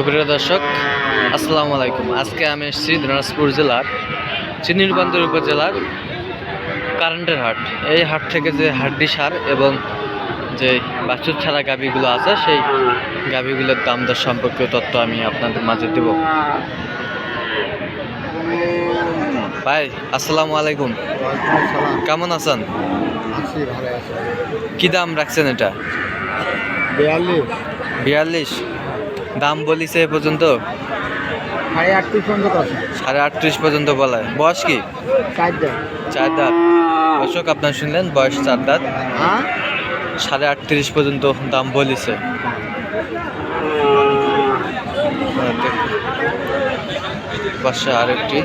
সুপ্রিয় দর্শক আসসালামু আলাইকুম। আজকে আমি এসেছি দিনাজপুর জেলার চিনিরবন্দর উপজেলার কারেন্টের হাট। এই হাট থেকে যে হাড্ডি সার এবং যে বাছুর ছাড়া গাভিগুলো আছে সেই গাভিগুলোর দাম দর সম্পর্কে তথ্য আমি আপনাদের মাঝে দেব। ভাই আসসালামু আলাইকুম। কেমন আছেন? কি দাম রাখছেন এটা? বিয়াল্লিশ। বিয়াল্লিশ। দাম বলিছে এ পর্যন্ত? সাড়ে আটত্রিশ পর্যন্ত সাড়ে আটত্রিশ পর্যন্ত বলায়। বয়স কি? চার দেন চার দাঁত। দর্শক আপনার শুনলেন বয়স চার দাঁত। হ্যাঁ? সাড়ে আটত্রিশ পর্যন্ত দাম বলিছে। পাশে আরেকটি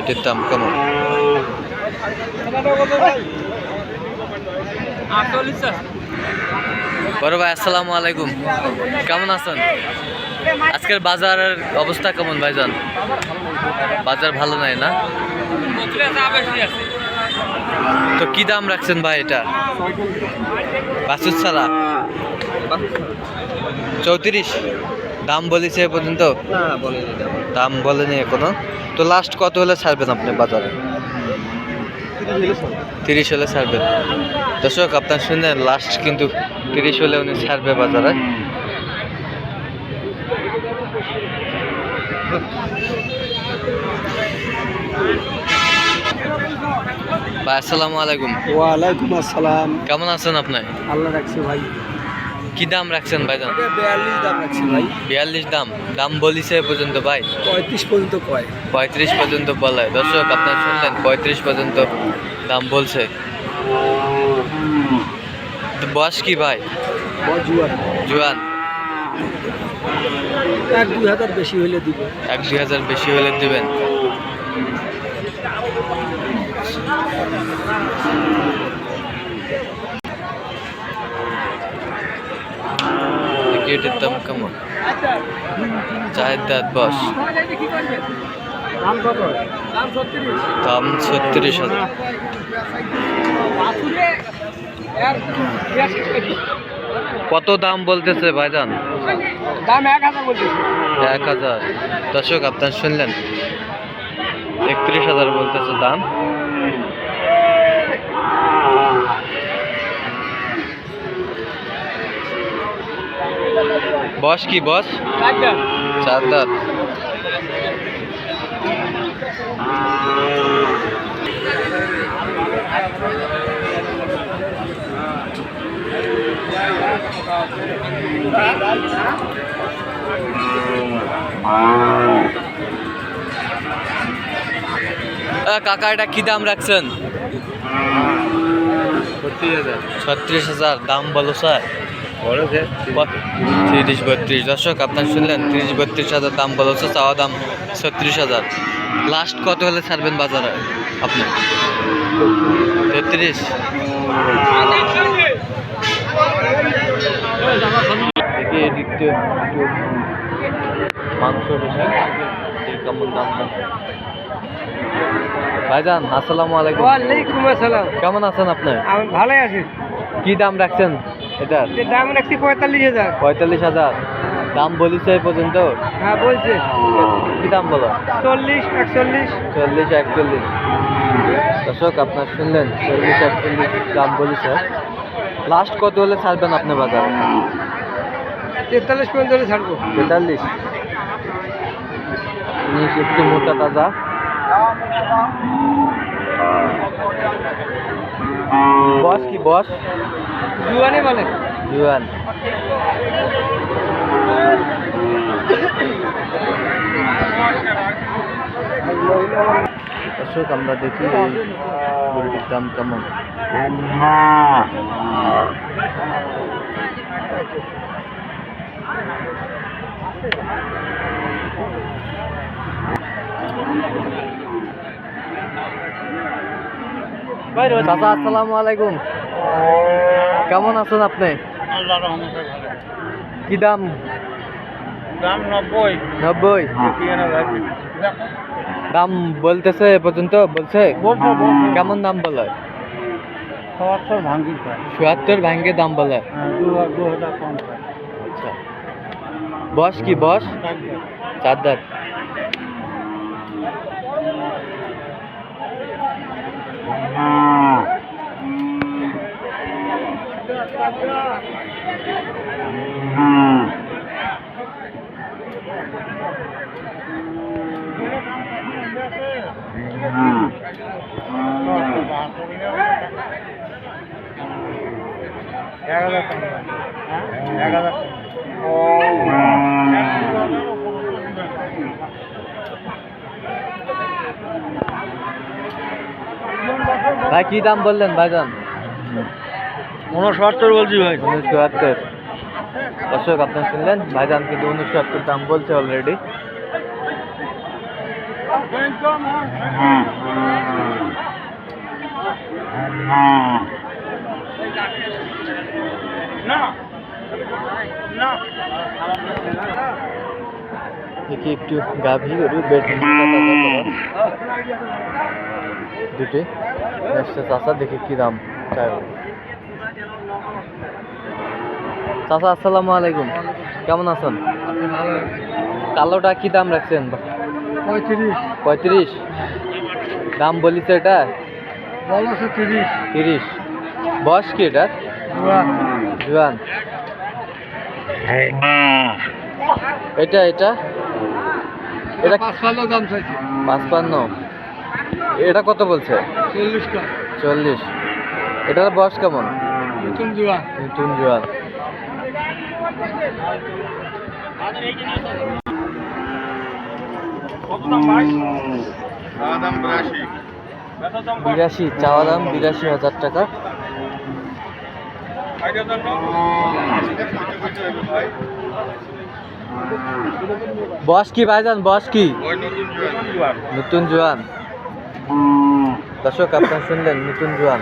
এটির দাম কেমন? বড় ভাই আসসালামু আলাইকুম। কেমন আছেন? আজকের বাজারের অবস্থা কেমন ভাইজান? বাজার ভালো নাই না? তো কি দাম রাখছেন ভাই এটা? বাসুর ছাড়া? চৌত্রিশ? দাম বলেছে এ পর্যন্ত? দাম বলেনি এখনও। তো লাস্ট কত হলে ছাড়বেন আপনি বাজারে? তিরিশ হলে ছাড়বেন। দর্শক, আপনার শুনলেন লাস্ট কিন্তু তিরিশ হলে উনি ছাড়বে বাজারে। ভাই আসসালামু আলাইকুম। ওয়ালাইকুম আসসালাম। কেমন আছেন আপনি? আল্লাহ রাখছি ভাই। কি দাম রাখছেন বিয়াল্লিশ দাম রাখছি ভাই। বিয়াল্লিশ দাম। দাম বলিছে পর্যন্ত ভাই? পঁয়ত্রিশ পর্যন্ত কয়। পঁয়ত্রিশ পর্যন্ত বলে। দর্শক আপনার শুনলেন পঁয়ত্রিশ পর্যন্ত দাম বলছে। বয়স কি ভাই? জুয়ার জোয়ান। এক দুই হাজার বেশি হলে দিব। এক দুই হাজার বেশি হলে দেবেন। এটির দাম কেমন? চায়ের দাঁত বস। দাম ছত্রিশ দাম ছত্রিশ হাজার। কত দাম বলতেছে ভাইজান? দাম এক হাজার বলতেছি। এক হাজার। দর্শক আপনার শুনলেন? একত্রিশ হাজার বলতেছে দাম। বস কি বস? চার দাঁত। কাকা এটা কি দাম রাখছেন? ছত্রিশ হাজার। দাম বলো স্যার। তিরিশ বত্রিশ। দর্শক আপনার শুনলেন তিরিশ বত্রিশ হাজার দাম বলেছে চাওয়া দাম ছত্রিশ হাজার। লাস্ট কত হলে ছাড়বেন বাজারে আপনি? তেত্রিশ। মাংস বেশি। কেমন দাম ভাইজান আসসালামু আলাইকুম। ওয়ালাইকুম আসসালাম। কেমন আছেন আপনি? আমি ভালোই আছি। কি দাম রাখছেন এটার? যে দাম রাখছি পঁয়তাল্লিশ হাজার। পঁয়তাল্লিশ হাজার। দাম বলিছে এই পর্যন্ত? হ্যাঁ বলছে। কি দাম বলো? চল্লিশ একচল্লিশ। চল্লিশ একচল্লিশ। দর্শক আপনার শুনলেন চল্লিশ একচল্লিশ দাম বলেছে। লাস্ট কত হলে ছাড়বেন আপনি বাজারে? তেতাল্লিশ পর্যন্ত হলে ছাড়বো। তেতাল্লিশ। একটু মোটা তাজা। বস কি বস জুয়ানি বলে জুয়ান দর্শক আমরা দেখি এই গরুটির দাম কেমন চাচা আসসালামু আলাইকুম। কেমন আছেন আপনি? কি দাম? দাম নব্বই। নব্বই? দাম বলতেছে এ পর্যন্ত বলছে? কেমন দাম বলে? চুয়াত্তর ভাঙ্গে দাম বলে। কম আচ্ছা। বস কি বস চার দাঁত। এক হাজার টাকা হ্যাঁ এক হাজার টাকা ভাই কি দাম বললেন ভাইজান? উনসত্তর বলছি ভাই। উনিশশো আত্তর দর্শক আপনার শুনলেন? ভাইজান কিন্তু উনিশশো আত্তর দাম বলছে অলরেডি দেখি একটু গাভী গরু বেড দুটি। নেক্সট চাষা দেখি কি দাম চাই চাষা আসসালামু আলাইকুম। কেমন আছেন? কালোটা কি দাম রাখছেন? পঁয়ত্রিশ। পঁয়ত্রিশ? দাম বলিছে এটা? তিরিশ। তিরিশ। বয়স কি এটা জুয়ান। এটা এটা? এটা পাঁচ পাল্লা দাম চাইছে। পাঁচপান্ন। এটা কত বলছে? চল্লিশ চল্লিশ। এটার বয়স কেমন? নতুন নতুন বিরাশি চাওয়া দাম বিরাশি হাজার টাকা। বস কি ভাইজান? বস কি? নতুন জোয়ান দর্শক আপনার শুনলেন নতুন জোয়ান।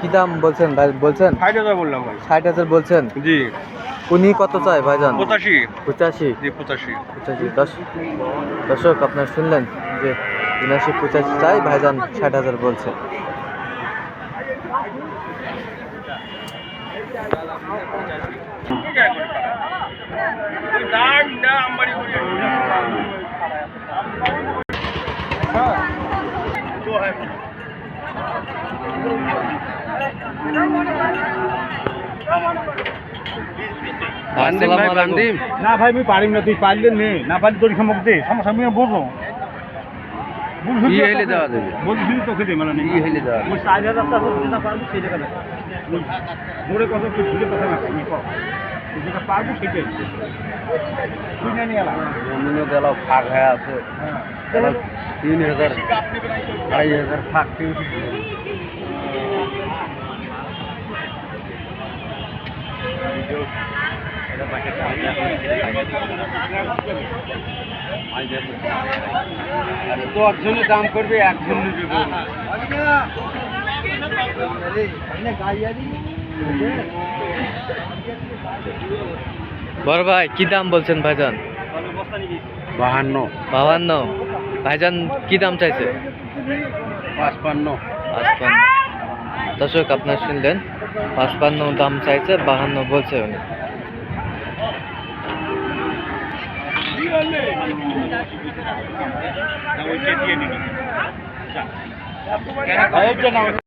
কি দাম বলছেন ভাই? বলছেন? ষাট হাজার বললাম ভাই। ষাট হাজার বলছেন? জি। উনি কত চায় ভাইজান? পঁচাশি। পঁচাশি? জি পঁচাশি। পঁচাশি। দশ দর্শক আপনার শুনলেন যে উনাশি পঁচাশি চাই ভাইজান ষাট হাজার বলছে। না ভাই আমি পারিম না তুই পারলে নে। না পারলে তোর খামক দে। সমস্যা আমি বলব? বলছি তোকে? দে মানে হাজার টাকা যেটা পারব সেই জায়গা দেখ কথা তুই ঝুলে কথা না যেটা পারব সেটাই তুই নিয়ে নিয়ে গেল ফাঁক হয়ে আছে। হ্যাঁ। তিন হাজার আড়াই হাজার ফাঁক। তো একজনে দাম করবে একজন বড় ভাই কি দাম বলছেন ভাইজান? বাহান্ন। বাহান্ন। ভাইজান কি দাম চাইছে? পাঁচপান্ন। পাঁচপান্ন। দর্শক আপনার শুনলেন পাঁচপান্ন দাম চাইছে বাহান্ন বলছে উনি। দিয়ে